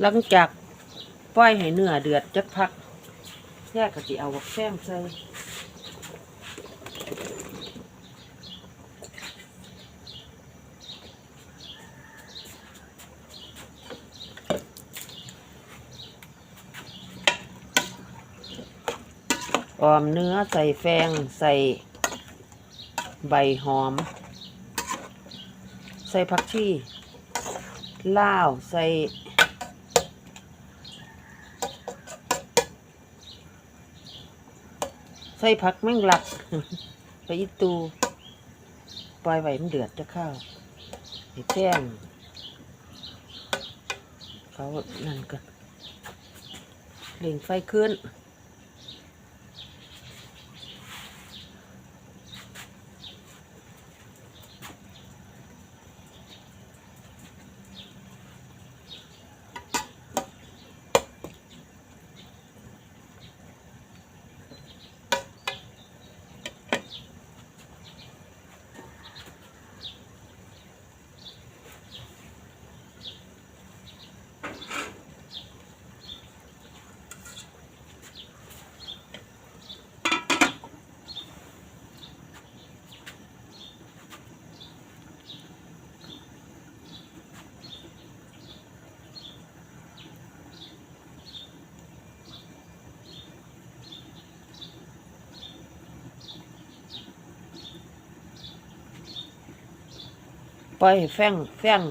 หลังจากปล่อยให้เนื้อเดือดจักพักแยกก็สิเอาบักแซงใส่ออมเนื้อใส่แฟงใส่ใบหอม ใส่ผักชีลาวใส่ ใส่ผักแมงลักไปอีตู ปล่อยไว้มันเดือดจะข้าวให้แป้งเขานั่นกันเร่งไฟขึ้น ล่อยให้แฟงแฟง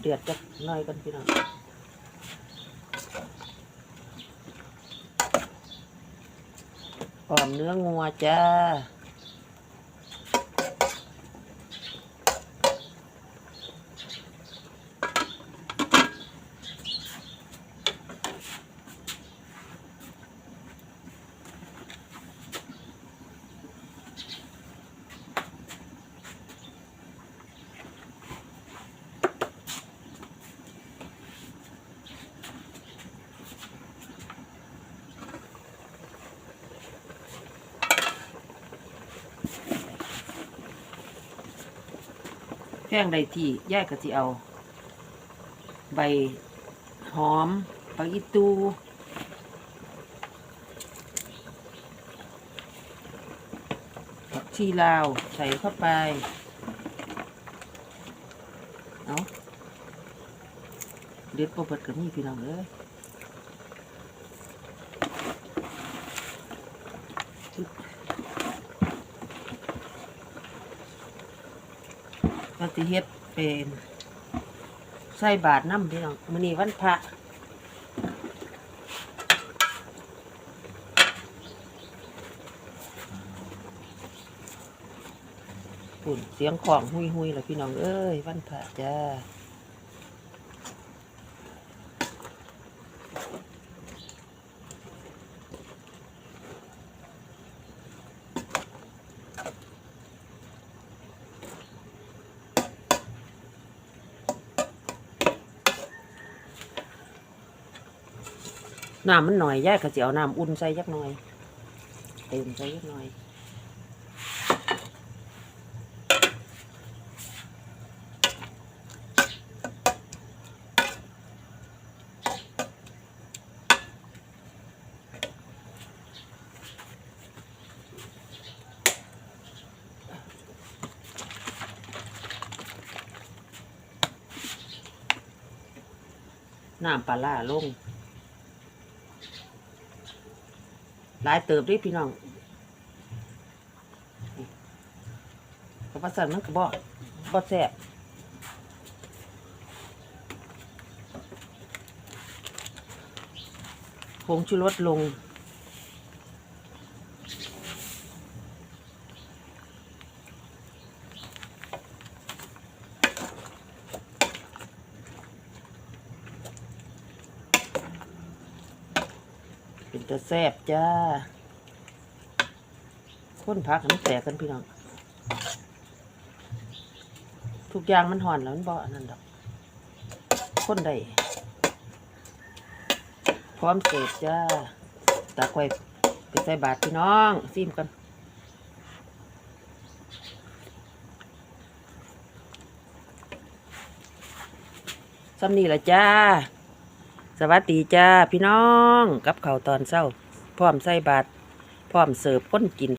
เดือดจักหน่อยกันพี่น้องหอมเนื้องัวจ้า แป้งใดที่ย่ายก็สิเอา ใบหอมผักอีตูผักชีลาวใส่เข้าไป เอาเด็ดปเปิดกับนี่พี่น้องเอ้ย เราจะเฮ็ดเป็นใส่บาทน้ำพี่น้องมื้อนี้วันพระปุ่นเสียงของหุยหุยๆแล้วพี่น้องเอ้ยวันพระจ้า น้ำมันหน่อยย่ายก็จะเอาน้ำอุ่นใส่ยักหน่อย เติมใส่ยักหน่อยน้ำปลาล่าลง หลายเติบเดิพี่น้องกระปัสสันมันกระบอกบอแสบผงชูรสลง เป็นตะแซ่บจ้าข้นพักให้มันแตกกันพี่น้อง ทุกอย่างมันห่อนแล้วมันบ่อันนั้นดอกข้นได้พร้อมเสิร์ฟจ้าตากไว้ไปใส่บาตรพี่น้องซิมกันซ้ำนี่ละจ้า สวัสดีจ้าพี่น้อง กับข่าวตอนเศร้า พร้อมใส่บาตรพร้อมเสิร์ฟคนกิน